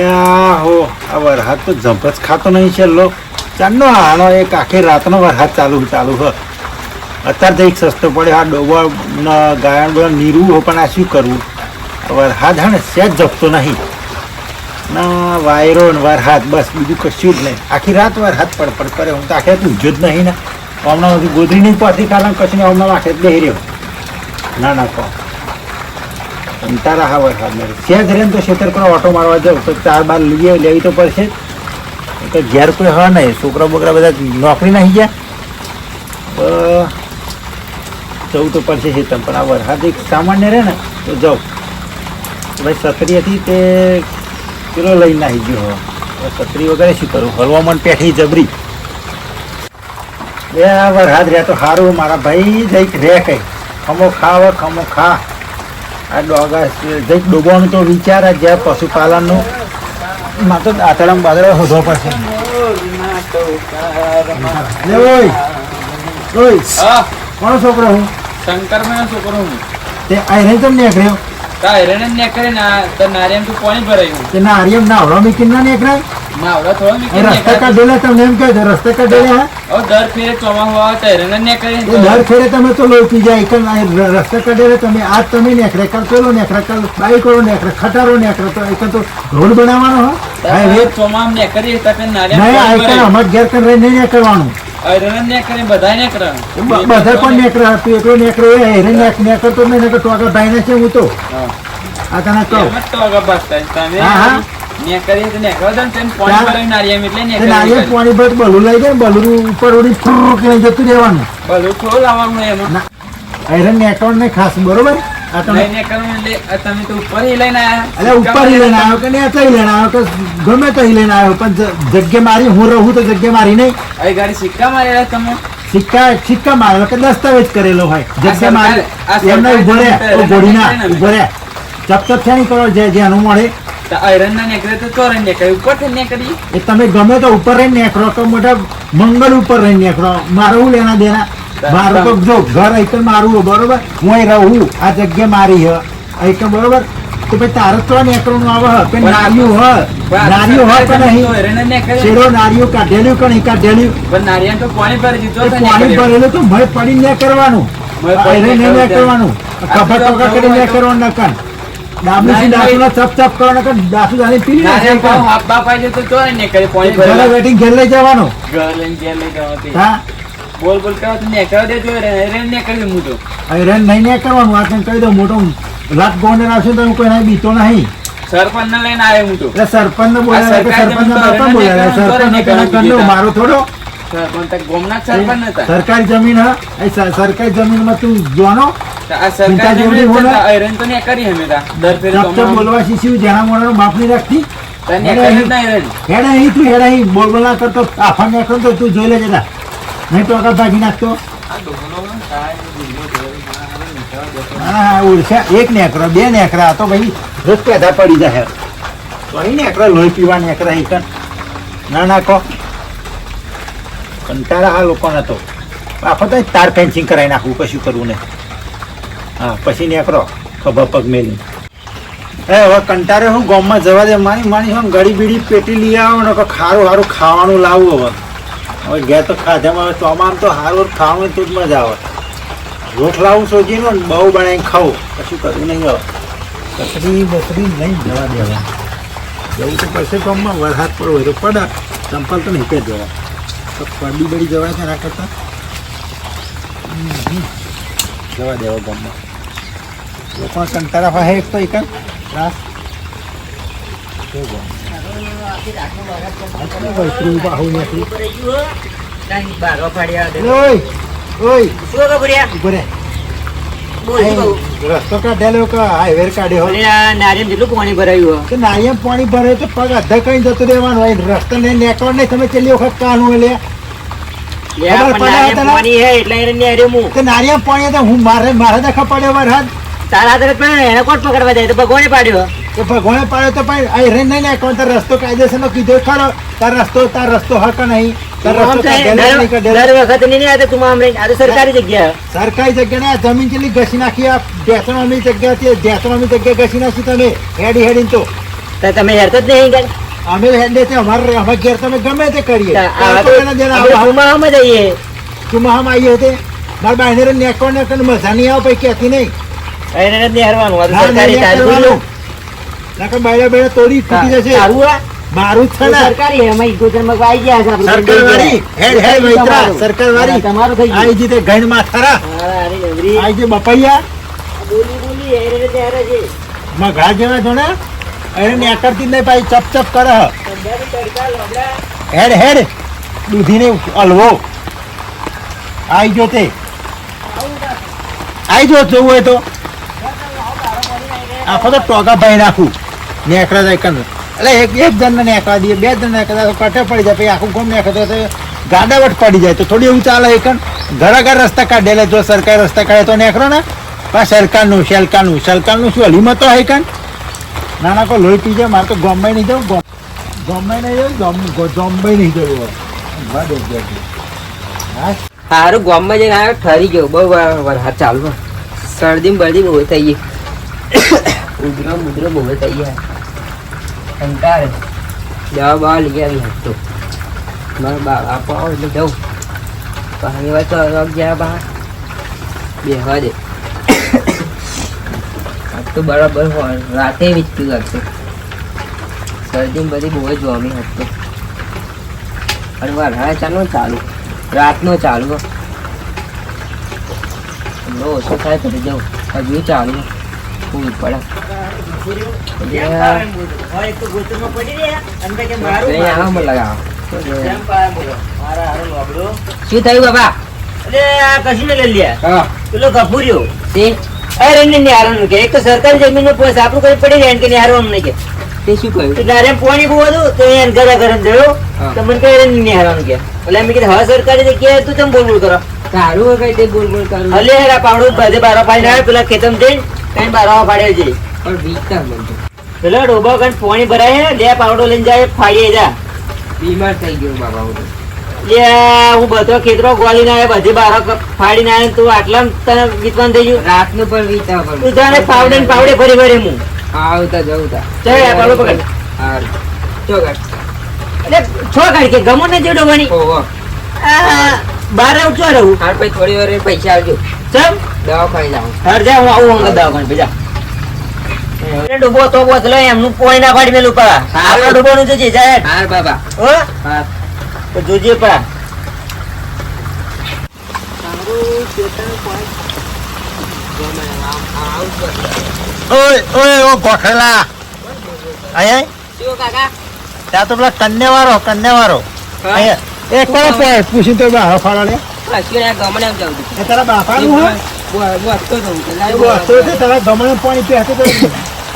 હો, આ વરસાદ તો જબરજ ખાતો નહીં છે લો ચાંદનો આનો એક આખી રાતનો વરસાદ ચાલુ ચાલુ હ. અત્યારે તો એક સસ્તો પડ્યો, આ ડોબા ગાયણ બધા નીરવું હો, પણ આ શું કરવું? વરસાદ હા ને સહેજ જપતો નહીં. ના, વાયરો ને વરસાદ, બસ બીજું કશું જ નહીં. આખી રાત વરસાદ પડપડ કરે, હું તો આખે ઊંઝો જ નહીં ને. હમણાં બધી ગોદરી નહીં પડતી કારણ કશું નહીં, હમણાં આખે જ બેહી રહ્યો. ના ના, કહો. કંટાળા હા વરસાદ મળે રહે ને તો ખેતર પર ઓટો મારવા જાઉં, તો ચાર બાર લઈએ લેવી તો પડશે તો ઘેર કોઈ હા નહીં, છોકરા બોકરા બધા નોકરી નહીં ગયા? જવું તો પડશે ખેતર પણ આ વરસાદ એક સામાન્ય રહે ને, તો જાઉં. ભાઈ છત્રી હતી તે પેલો લઈ નાહી ગયો હવે. છત્રી વગેરે શું કરું? હલવામાં પેઠી જબરી. બે વરસાદ રહ્યા તો સારું મારા ભાઈ જઈક રહે કઈ ખમો ખા હવે ખમો ખા. આ ડોગા કંઈક ડૂબવાનું તો વિચાર જ જ્યાં પશુપાલનનું. માં તો આતળામાં હોધો શોધવા પડશે. લે ઓય કોનો છોકરો હું? શંકર મેં છોકરો હું. તે આયરે તો નીકળ્યો? તા આયરે ને કરે ના તો નારિયમ તું પાણી ભરાયું. તે ના આર્યમ ના આવડો મીકીન ના નીકળાય માવડા થોડો તમને એમ કહે રસ્તા હા? હવે દર ફેરે આવે તો ને કરે દર ફેરે તમે તો લોચી જાય એક રસ્તા તમે આજ તમે નેખરે કાલ પેલો નેખરે કાલ બાઈક નેકરે ખટારો નેખરે તો એક તો રોડ બનાવવાનો હો? હાઈવે ચોમાસ ને કરી તો કે નહીં અમાર ઘેર કર નહીં નેકરવાનું હેરણ ને કરે બધા ને કરે બધા પણ નેકરે તું એકલો નેકરો એ હેરે નેક મેં નહીં નકર ભાઈ ને છે હું તો. આ તને કહું. તો આગળ તમે હા, હા. ને કરીએ ને કરો તેમ પાણી હા. ભરાયું એટલે ને તે પાણી ભર બલું લઈ જાય ને ઉપર ઉડી ફુર કરીને જતું રહેવાનું. બધું થોડું લાવવાનું એમાં. ના હેરે ને ખાસ બરોબર? તમે લઈને કરવું એટલે આ તમે તો ઉપર લઈને આયા. ઉપર લઈને આવ્યો કે નીચે ઈ લઈને આવ્યો કે ગમે તો લઈને આવ્યો પણ જગ્યા મારી હું રહું તો જગ્યા મારી નહીં. અહીં ગાડી સિક્કા મારેલા તમે? સિક્કા સિક્કા મારેલો કે દસ્તાવેજ કરેલો હોય. જગ્યા મારે. એમને ઊભો રહ્યા ઊભો છે નહીં કરો જે જેનું મળે ના તમે ગમે તો ઉપર રહીને નેકરો તો મોટા મંગળ ઉપર રહી નેકરો મારું લેના દેના? મારું તો. જો ઘર અહીં મારું બરોબર? હું અહીં રહું આ જગ્યા મારી હ. અહીં તો બરોબર? તો ભાઈ તારે તો નેકરવાનું આવે કે નારિયું હ? નારિયું હ કે નહીં? શેરો નારિયું કાઢેલું કે નહીં કાઢેલું? પણ નારિયા તો પાણી ભરી દીધો પાણી ભરેલું તો મય પડી ને કરવાનું મય પડી ને ને કરવાનું ખભા ટોકા કરી ને કરવાનું નકન. ડાબલીથી નાઈ, નાઈ. ચપ ચપ કરવાનું નકન ડાસુ જાણી પી નારિયેળ પાવ નાખે આવી જાય તો ચોરન નીકળે પાણી ઘરે વેટિંગ ઘેર લઈ જવાનું. ઘર લઈને ઘેર લઈ જવાથી. હા. બોલ બોલ કરો તો નીકળવા દેજો આયરન નીકળે હું તો. આયરે નહીં ને કરવાનું આ તને કહી દઉં મોટો રાત ગોંડે આવશે તો હું કોઈ ના બીતો નહીં. સરપંચ ને લઈને આવ્યો હું તો. એટલે સરપંચ ને બોલાવે સરપંચ ને બાપા બોલાવે સરપંચ ને કહેવાનું કહેવાનું મારો થોડો. સરપંચ ગોમના સરપંચ નતા. સરકારી જમીન હા. એ સર- સરકારી તું જોવાનો. તો આ સરકાર જેવડી ને? છે તો આયરન તો નીકળી અમે તા. દર ફેરે ચપ ચપ બોલવા શીખ્યું જેના મોડાનો માપ નહીં રાખતી? તો નીકળે ના આયરન. હેડા અહીં તું હેડા અહીં. બોલ બોલ કરતો. આફા નીકળો તો તું જોઈ લેજે તા. નહીં તો આગળ ભાગી નાખતો. હા હા ઉડશે. એક નેકરો બે નેકરા તો ભાઈ રોજ પેદા પડી જાય અહીં નેકરા લોહી પીવા નેકરા ના નાખો. કંટાળા આ લોકોને તો. આખો તો તાર ફેન્સિંગ કરાવી નાખવું કશું કરવું નહીં. હા, પછી નેકરો ખભા પગ મેલી એ, હવે કંટાળે હું ગામમાં જવા દે. મારી માની હું ગળી બીડી પેટી લઈ આવો, ને ખારું સારું ખાવાનું લાવું હવે. હવે ગયા તો ખાધામાં હવે ચોમામ તો સારું ખાવાનું તો જ મજા આવે. રોટ લાવું સોજીને બહુ બનાવીને ખાવું. કશું કરવું નહીં હવે. કચરી બકરી નહીં જવા દેવા. જવું તો પછી ગામમાં, વરસાદ પડવો હોય તો પડે. ચંપલ તો જ જવા તો પડી બડી જવાય છે એના કરતાં. જવા દેવા ગામમાં. લોકો કંટાળા પાસે એક તો એક જ. ત્રાસ ઓય ઓય. ઊભો રે. રસ્તો કાઢેલો હાઈવે કાઢ્યો? પાણી ભરાયું કે નારિયેમ પાણી ભરાયું તો પગ અધા કઈ જતું રહેવાનું હોય. રસ્તો ને નેકળ નહીં તમે છેલ્લી વખત કાનું એટલે તને? પાણી હે પાણી મારે મારે દેખા પડે વરસાદ તારા હાથે પણ એને કોણ પકડવા જાય? તો ભગવાને પાડ્યો. ભગવાને પાડ્યો તો પણ આ રે નહીં નેકળ તાર રસ્તો કાયદેસરનો કીધો ખરો. તાર રસ્તો તાર રસ્તો હક નહીં. તું તો સરકારી જગ્યા. જમીન કેટલી ઘસી નાખી આ ઢેસણોની જગ્યા ઢેસણોની જગ્યા ઘસી નાખી તમે. હેડી હેડી તો. તો તમે હેરતો જ નહીં અમે હેડે છે અમારે અમે ઘેર તમે ગમે તે કરીએ. તો આ તો તો જઈએ. ચુમાહામાં આવીએ તે. મારા બાયને નેકો નેકો ને મજા નહીં આવે પછી કહેતી નહીં. એને નથી નેહરવાનું. આ સરકારી નહીં તારું કરવાનું. બોલું. નાકે બાયડા બાયડા તોડી તૂટી જશે તારું આ? મારું જ છે ને સરકારી એમાં ઇકોચરમાં આવી ગયા છે સરકાર વાળી હેડ હેડ વૈતરા સરકાર વાળી તમારું થઈ ગયું. આઈ જી ગણમાં થરા હા, આની નવરી. આઈ જે બપૈયા બોલી બોલી હેરે ને ત્યારે છે. મઘા જેવા જો એને નેકરતી નહીં પાછી ચપ ચપ કરે. હેડ હેડ દૂધીને હલવો આઈ જો તે આઈ જો જોવું હોય તો આખો તો ટોકા ભાઈ નાખું. નેકરા જાય કન એટલે એક એક જણને નેકડા દઈએ, બે જણ નેકડા તો કટે પડી જાય, પછી આખું ગમ નેકડે તો ગાડાવટ પડી જાય. તો થોડી એવું ચાલે એ કન ઘરા ઘર રસ્તા કાઢેલા જો સરકાર રસ્તા કાઢે તો નેકડો ને. પણ સરકારનું, શેલકાનું શેલકાનું શું હલીમત તો હે કન નાના કોઈ લોહી પી જાય, મારે તો ગમે નહીં જવું, ગમ ગમે નહીં જવું, ગમ ગમે નહીં જવું હા? હારું, ગામમાં જઈને આવ્યો ઠરી ગયો. બહુ વાર- વરસાદ ચાલુ. શરદી બરદી બહુ થઈ ગઈ. ઉધરો મુધરો બહુ થઈ ગયા. કંટાળે. દવા બવા લઈ આવી હતો. મારા બા આપો આવો એટલે જવું પાણી વાત તો ગયા બહાર બેહવા દે. તો બરાબર હોય. રાતે વીજતું લાગશે શરદી બધી બહુ જ જોમી હતો અને વરાળા ચાલુ ચાલુ. રાતનો ચાલુ. ઓછો થાય તો જવું હજુ ચાલુ. ફૂલ પડે. શું થયું બાબા કશું ને લઈ લ્યા. પેલો ગફુરિયો. અરે એને નિહારવાનું કે. એક તો સરકારી જમીનનો પોસ આપણું કઈ પડી રહે કે નિહારવાનું નહીં કે. તે શું કહ્યું એટલે પાણી બહુ હતું તો ઘરે ઘરે જોયો. તો મને કહે નિહારવાનું કે. એટલે મેં કીધું હા સરકારી જગ્યાએ તું ચમ બોલ બોલ કરો. તારું કઈ તે કરું હલે હેરા પાવડું બધે બારો પાડી પેલા ખેતમ જઈને કઈ બારો પાડે છે પણ વીકતા બનતો પેલો ડોબો કઈ પાણી ભરાય લે પાવડો લઈને જાય ફાડીએ જા. બીમાર થઈ ગયો બાબા હું. લે હું બધો ખેતરો ગોલીને આવ્યો બધી બારો ફાડી આવ્યો તું આટલા તને વિતવાન થઈ ગયું? રાતનું પણ વિતા પણ. તું તને પાવડે ને પાવડે ભરી ભરી હું. આવતા જવતા. ચાલ આ પાવડો પકડ. હાર. ચો કાઢ એટલે છો કાઢ કે ગમો ને જેડો બની ઓહો. બાર આવું ચો રહું હાર. પછી થોડી વાર પૈસા આવજો. ચમ? દવા ખાઈ જાઉં. હર જા હું આવું દવાખાને ભેજા એ ડૂબો તો બોતલો એમનું પોઈ ના પાડી મેલું પા આપણા ડૂબવાનું જોજે જાય હાર બાબા. હો? તો જોજે પા ઓય ઓય ઓ ગોઠેલા. શું કાકા. ત્યાં તો પેલા? એક પૂછ- તો બહાર ફાળો ના તારા બાપાનું જઉં તારા ગમણે પાણી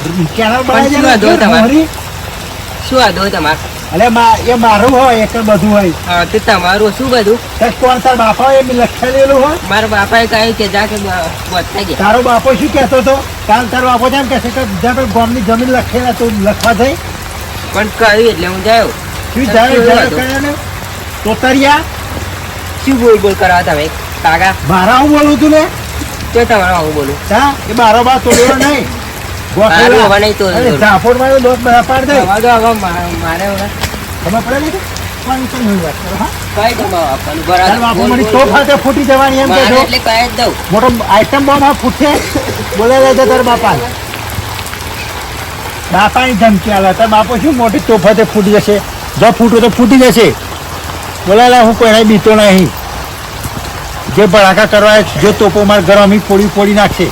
શું વાંધો તમારે? મોરી. શું વાંધો તમારે? અલે એ મારું હોય એક બધું હોય. હા તે તમારું શું બધું? કોણ તારા બાપા હોય લખેલું હોય? મારા બાપાએ કહ્યું કે જા કે ગયા. તારો બાપો શું કહેતો હતો? કાલ તારો બાપો જેમ કહેશે કે જ્યાં પેલી ગામની જમીન લખેલા તો લખવા જઈ. પણ કહ્યું એટલે હું જાયો શું જાય તોતરિયા? શું બોલ બોલ કરવા તમે કાકા? મારા હું બોલું તું ને? તો તમારે હું બોલું? હા? એ બારો બાર તોડ્યો નહીં. ફૂટી જવાની એમ મારે કહેજો. એટલે કહી જ દઉં. મોટો આઈટમ બોમ્બ આ બોલે લેજે તારા બાપા બાપાની ધમકી આલે. તારા બાપો શું મોટી તોફા હાથે ફૂટી જશે? જો ફૂટો તો ફૂટી જશે. બોલે લે હું કોઈ બીતો નહીં. જે ભડાકા કરવા જો તોપો મારા ઘર ફોડી ફોડી નાખશે.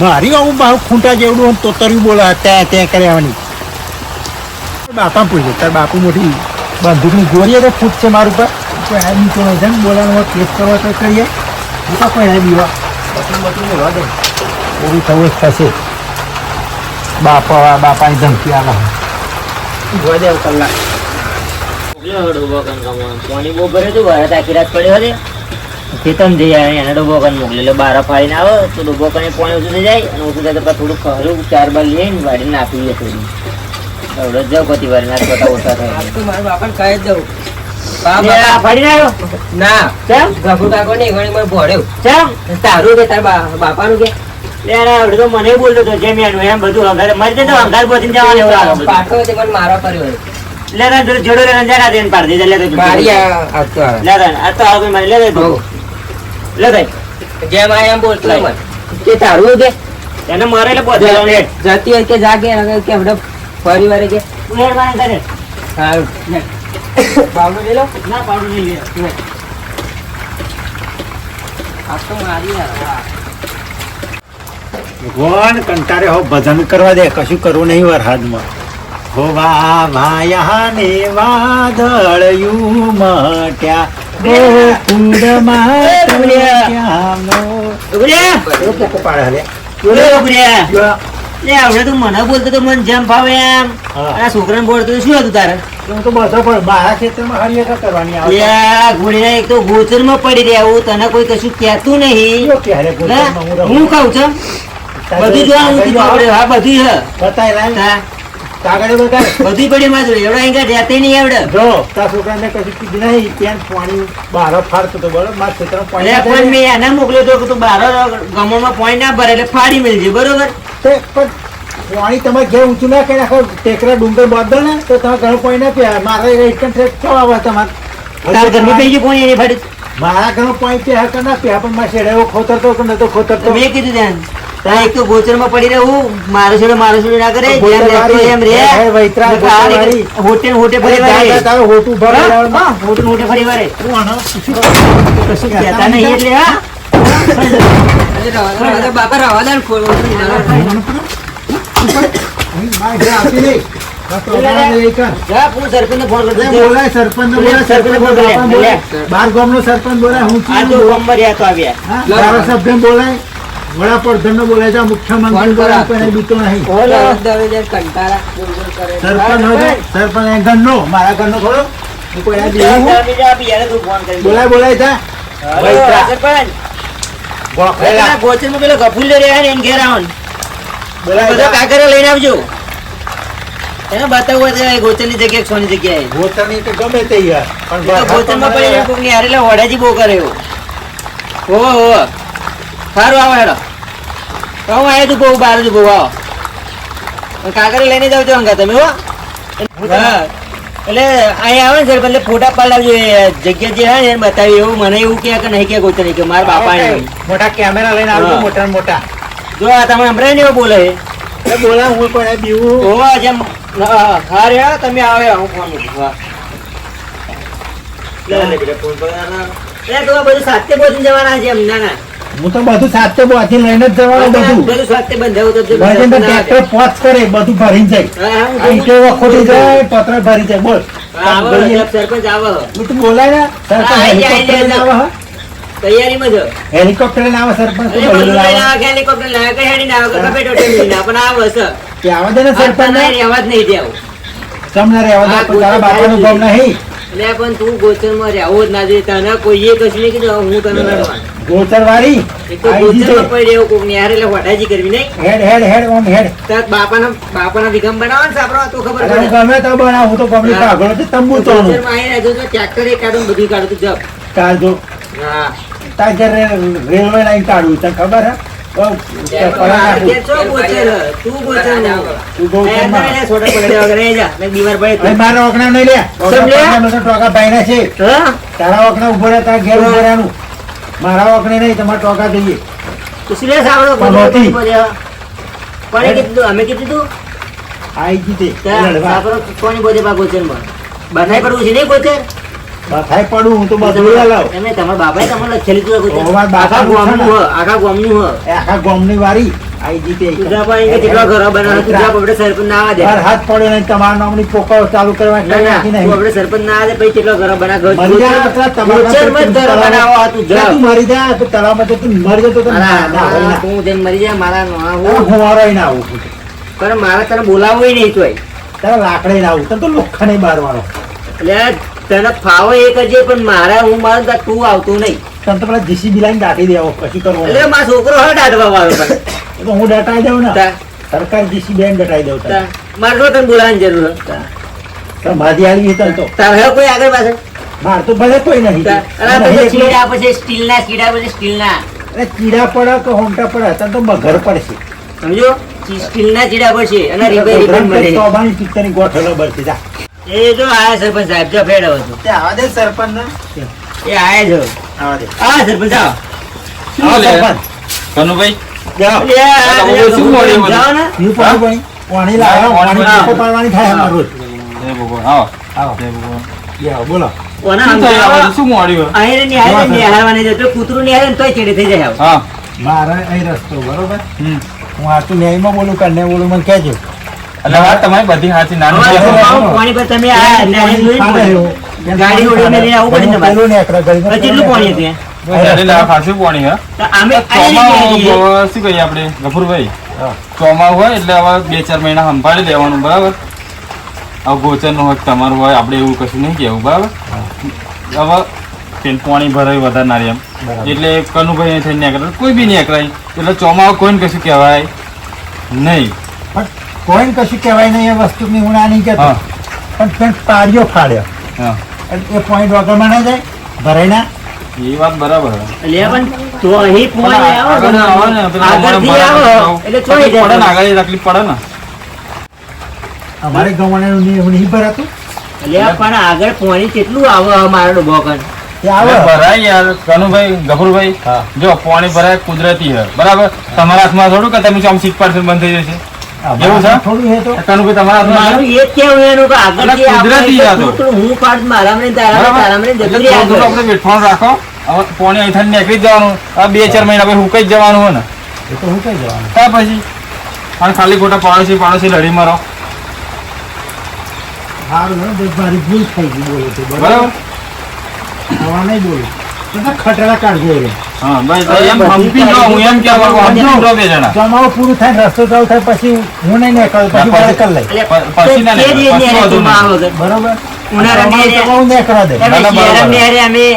મારી આવું બાહુ ખૂંટા જેવડું તોતર્યું બોલા ત્યાં ત્યાં કર્યાવાની બાપા પૂછે તાર બાપુ મોટી બંદૂકની ગોળીએ તો ફૂટશે મારું પર? કોઈ આ બી કોઈ છે ને બોલાનો કેસ કરવા તો કરીએ. હું તો કોઈ બીવા. બટન બટન લેવા દે એવું થવું જ થશે. બાપા બાપાની ધમકી આલા. ગોદેવ કલાક પાણી બહુ ભરે હતું વરસાદ આખી રાત પડ્યો હતો ખેતમ જઈ આવે એને ડબ્બો કરીને મોકલે એટલે બારા ફાડીને આવે તો ડબ્બો કરીને પાણી ઓછું થઈ જાય અને ઓછું થાય તો થોડું ખરું ચાર બાર લઈને વાડીને નાખી દે થોડી એવડો જ જાવ કતી વાર ના છોટા ઓછા થાય તું મારું બાપાને કહી દઉં બાપા બાપાનું કે મને બોલતો હતો જેમ એમ બધું હંગારે મરી દે તો હંગાર પહોંચીને જવાનું. પાછો જોડે પાડી દે, લે તો મારી આ આ તો લે. લે ભાઈ, જેમ આ એમ બોલતો મને. કે તારું કે? એને મારે એટલે પહોંચી જતી હોય કે જાગે કે આપણે ફરી વારે કે? તું હેડ સારું બાવડું લઈ લો. ના, પાડું નહીં લે. આ તો મારી ભગવાન કંટારે હો ભજન કરવા દે. કશું કરવું નહીં વરસાદમાં હો વા ભાયા ને વાદળયું મટ્યા. મને બોલતો તો મન જેમ ફાવે એમ. હા. આ છોકરાને બોલતો તો શું હતું તારે? હું તો બધો પણ મારા ખેતરમાં હરિયા કરવાની આવે લે, એક તો ગોચરમાં પડી રહ્યા તને કોઈ કશું કહેતું નહીં. ના, હું? કહું છું. બધું જોવાનું બધું આવડે હા બધું હા, કાગળે બતાય. બધું પડી માં જોડે એવડો અહીં કાંઈ નહીં આવડે જો તારા છોકરાને કશું કીધું નહીં. ત્યાં પાણી બહાર ફાડતો હતો. બરોબર મારા છોકરા પાણી પણ મેં એને મોકલ્યો તો કે તું બાર ગમણમાં ના ભરે એટલે ફાડી મેળજે બરોબર? તે પણ પાણી તમારે ઘેર ઊંચું ના કરી નાખો. ટેકરા ડુંગર બાંધો ને તો તમે ઘણું પાણી ના પીવા મારે ટ્રેક કેવા આવે તમારે? ગરમી પી ગયું પોણી એની ફાડી. મારા ઘણું પાણી પીવા ના પીવા પણ મારા શેડે એવો ખોતરતો કે નતો તો ખોતરતો. મેં કીધું ત્યાં. ત્યાં એક તો ગોચરમાં પડી રહેવું મારો છોડે મારો છોડે ના કરે જેમ રહેતો એમ રે. હોટે હોટે ફરી વારે તારે હોટું ભરે હા, હોટે હોટે ફરી વારે તું આનો કશું કહેતા નહીં. એટલે હા. બાપા રવા દો ને ખોલવું અહીં મારે ઘેર આવતી નહીં. બસ તો અમારા લઈ કર. જા. હું સરપંચને ફોન લે, કરતો બોલાય સરપંચને બોલાય, સરપંચને સરપંચને બોલાય, બાપાને બોલાય. લે. બાર ગામનો સરપંચ બોલાય હું ધારાસભ્યને બોલાય. વડાપ્રધાનને બોલાય છે મુખ્યમંત્રી. બોલાય પણ એ બીતો નહીં. બોલ. બોલ. સરપંચ હોય સરપંચ એ ઘરનો મારા ઘરનો થોડો. બોલાય બોલાય તા. લઈને આવજો. એને બતાવવું હોય એ જગ્યાએ સોની જગ્યાએ. ગોતરની તો ગમે તે યાર. પણ એ તો ગોચરમાં પડી જાય કોકની હારે વડાજી બહુ કરે એવો. હો હો સારું આવો હેડો. હું આવ્યો છું બહુ બહાર જ બહુ આવો. કાકરી લઈને જાવ છો અંગા તમે હો. એટલે અહીંયા આવે ને સર એટલે ફોટા પડાવજો જગ્યા જે હોય ને બતાવી એવું મને એવું કે કે નહીં કે કોઈ તરીકે મારા બાપા. મોટા કેમેરા લઈને આવજો મોટા મોટા. જો આ તમે હમણાં ને એવું બોલે. બોલા એ હું પણ બીવું. ઓવા જેમ હા હા રે તમે આવે હું ફોન મૂકું હા. લે, લે, લે, ફોન પર ના, ના. એ તો બધું સાથે પહોંચી જવાના છે એમ ના ના. હું તો બધું સાથે બોથી લઈને જ જવાનું બધું. બધું સાથે બંધાવું તો ટ્રેક્ટર પોચ કરે બધું ભરી જાય. ઈંટો ખોટી જાય પત્ર ભરી જાય બોલ. આવો. સરપંચ આવો. તો બોલાય ને સરપંચ આવે તૈયારીમાં છો હેલિકોપ્ટર લઈને સરપંચ આવે. આવો, હેલિકોપ્ટર આવો, કઈ હેડી ના આવો, આવો, પણ આવો. કે આવે ને સરપંચ તને રહેવા જ નહીં. તમને રહેવા દે તારા બાપાનું ગમ નહીં. એટલે પણ તું ગોચરમાં રહેવો જ ના દે તને કોઈએ કશું નહીં કીધું હું તને લડવાનું. ગોચરવાળી એક તો ગોચરમાં છે. પડી રહેવું કોકની હારે એટલે વટાજી કરવી નહીં હેડ હેડ હેડ ઓમ હેડ તાર બાપાના બાપાના વિગમ બનાવો ને તો ખબર પડે ગમે તો બનાવું હું તો ગમે આગળ છે તંબુ તો ગોચરમાં આવીને જો તો tractor એ કાઢું બધું કાઢું તું જપ. તાર હા. તાર રેલવે લાઈન કાઢવું તને ખબર હે ગોચર. મારા ઓકણા નહીં લે ટોકા ભાઈના છે તારા ઓકણા ઊભો રહે તારા ઘેર ઊભો રહેવાનું મારા કીધું અમે કીધું? આઈ જીતે કોની બોધે બા ગોચરમાં? બનાઈ પડવું છે નહીં ગોચર? બધાય પડું હું તો બધું લાવ. એમને તમારા બાપાએ તમને લખેલી તો ગોચર. બાપા ગામનું હ, આખા ગામનું હ. આખા ગામની વારી. આઈ જીતે તુજા પણ કે કેટલા ઘર બનાવ તુજા પણ આપણે સરપંચ ના આવવા દે. હાથ પડ્યો નહીં તમારા નામની પોકો ચાલુ કરવા ના, ના, નાખી તું નહીં આપણે સરપંચ ના આવે પછી કેટલા ઘર બના ઘર મરી જા અત્યારે તમારા જ બનાવો, આ તું જા. તું મરી જા તો તળાવમાં માં તું મરી જા તો ના ના તું જેમ મરી જાય મારા નો હું હું હુંવારોય ના આવું પણ મારે તને બોલાવવું નહીં તોય. તારા લાકડે ના આવું તને તો લોખંડે બારવાનો. એટલે તને ફાવે એક જ પણ મારા હું મારું તું આવતું નહીં. તમે તો પેલા જીસીબી લાઈન દાટી દેવો પછી કરવું એટલે મારો છોકરો હવે દાટવા વાળો તો હું દાટાઈ દઉં ને. સરકાર જીસીબી લાઈન દાટાઈ દઉં મારે તો તને બોલાવવાની જરૂર? તાર ભાજી આવી તને તો. તારે કોઈ આગળ પાછળ? માર તો ભલે કોઈ નહીં. અરે કીડા પછી સ્ટીલના ચીડા પછી સ્ટીલના. એટલે ચીડા પડે કે હોમટા પડે? અત્યારે તો મગર પડશે. સમજો? સ્ટીલના ચીડા પડશે અને રિપેર રિપેર મળે ચોબાની પિત્તરની ગોઠલો બરતી જા. એ જો આયા સરપંચ સાહેબ જો ફેડ આવો છો. તે આવા દે સરપંચ ને એ આયા જો આવા દે. આ સરપંચ આવો. આવો લે. સરપંચ? કનુભાઈ? આ આ આ મારે અહીં રસ્તો બરોબર? હું આટલું ન્યાયમાં બોલું કે અન્ય બોલું મને કહેજો. એટલે વાત તમારી બધી સાચી નાની પાણી- પર તમે આ. ગાડી ઉડીને લઈને આવવું પડે તમારે. કેટલું પાણી હતું તમારું હોય આપણે એવું કશું નહીં કેવું બરાબર? હવે પાણી ભરાય વધારે ના રહે એમ. એટલે કનુભાઈ થઈને કોઈ બી નહીં અકરાય એટલે ચોમાસું કોઈને કશું કહેવાય નહીં. કોઈને કશું કહેવાય નહીં એ વસ્તુની હું ના નહીં કહેતો હા. પણ પેન પાડ્યો ફાડ્યો. એટલે એ પોઈન્ટ વગરમાં ના જાય ભરાય ના. એ વાત બરાબર. એટલે પણ તો અહીં પાણી આવો ને, પેલા આગળથી હમણાં આવો એટલે ચોઈ તકલીફ પડે ને આગળ તકલીફ પડે ને. અમારે ગવાણાનું નહીં નહીં ભરાતું. એટલે પણ આગળ પાણી કેટલું આવે મારો ડબ્બો કણ આવે. ભરાય યાર કનુભાઈ ગભરુભાઈ જો પાણી ભરાય કુદરતી હે બરાબર? તમારા હાથમાં થોડું કે તમે ચોમ સીટ પાડશે બંધ થઈ જશે? એવું છે? થોડું છે તો કનુભાઈ તમારા મારું એ જ એનું કે આગળથી એટલે કુદરતી આપણે આ તો. કૂતરું હું પાડ મારા મને તારા તારા મને એટલે રહે થોડું થોડું આગળ. આપણે વેઠવાનું રાખો. હવે પાણી અહીંથી નીકળી જવાનું. આ બે ચાર મહિના પછી હુકાઈ જવાનું હોય ને? એ તો જવાનું? પછી. અને ખાલી ખોટા પાડોશી પાડોશી લડી મારો. સારું મારી ભૂલ થઈ ગઈ બોલો તો બરાબર? હવે નહીં બોલું. તો ખટરા કાઢજો. હા બસ એમ હું એમ કહેવા માંગુ હંપી બે જણા. જમાવો પૂરું થાય રસ્તો ચાલુ થાય પછી હું નહીં નીકળું પછી પછી- મારે કરી લઈ પછી ના નીકળે, એ પછી. બરોબર? નીકળવા દે. ના, અમે.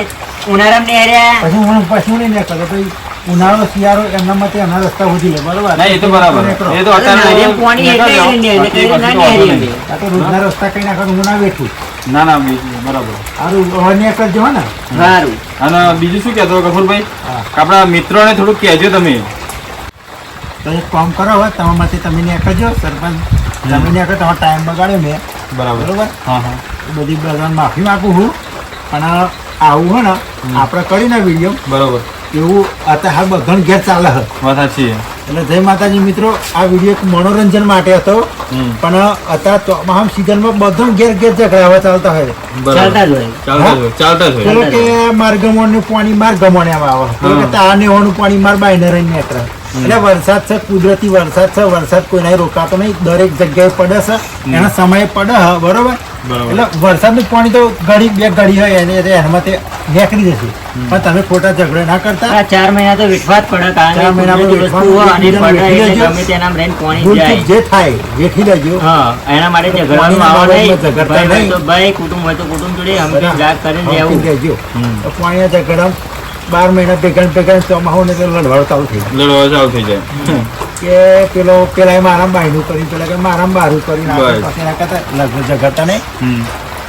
પછી હું પછી હું નહીં નીકળે પછી ઉનાળો શિયાળો એમના માટે એના રસ્તા વધી લે બરોબર? એ તો બરાબર. એ તો અત્યારે પાણી એટલે રોજના રસ્તા કઈ નાખવાનું હું ના બેઠું ના ના બી- બરાબર. સારું અન્ય નીકળજો હો ને. સારું. અને બીજું શું કહેતો ગફુરભાઈ હા. આપણા મિત્રોને થોડુંક કહેજો તમે. તો એક કામ કરો હવે તમારા માટે તમે નીકળજો સરપંચ. તમે નીકળો તમારો ટાઈમ બગાડ્યો મેં. બરાબર. બરાબર? હા હા. બધી બધાને માફી માગું હું પણ આવું હોય ને આપણે કરીને વીડિયો. બરાબર. એવું અત્યારે હાલ બધાને ઘેર ચાલે છે. વાત સાચી એટલે જય માતાજી મિત્રો આ વીડિયો એક મનોરંજન માટે હતો. પણ અત્યારે ચોમાસા સિઝનમાં બધા ઘેર ઘેર ઝઘડાવા ચાલતા હોય. ચાલતા જ હોય. ચાલતા જ હોય, કે માર ગમણનું પાણી માર ગમણ્યામાં આવે. આ કે હોવાનું પાણી માર બાયને રહીને નીકળે. એટલે વરસાદ છે કુદરતી વરસાદ છે વરસાદ કોઈને રોકાતો નહીં. દરેક જગ્યાએ પડે છે. એના સમયે પડે બરાબર. એટલે વરસાદનું પાણી તો ઘડી બે ઘડી હોય એને એમાં તે નીકળી જશે પણ તમે ખોટા ઝઘડો ના કરતા. ચાર મહિના તો વેઠવા જ પડે કારણ કે પાણી જે થાય વેઠી લેજો હા એના માટે ઝઘડવાનું આવે નહીં. ઝઘડતા નહીં. તો ભાઈ કુટુંબ હોય તો કુટુંબ જોડે હમણાં જાગ કરીને રહેવું. લેજો હમ. ઝઘડા બાર મહિના ભેગા ને ભેગા ચોમાહો ને લડવાડો ચાલુ થઈ જાય. લડવા ચાલુ થઈ જાય. કે પેલો પેલા મારા ભાઈનું કર્યું પેલા કે મારા બારું કર્યું લગભગ જગતા નહીં.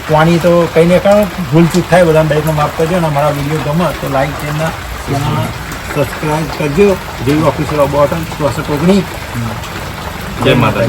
પાણી તો કઈ ને કાં ભૂલ થાય બધા દરેકનો માફ કરજો અને અમારા વીડિયો ગમે તો લાઈક ચેનલ સબસ્ક્રાઈબ કરજો. જેવી ઓફિસર બોટલ ચોસઠ ઓગણી જય માતા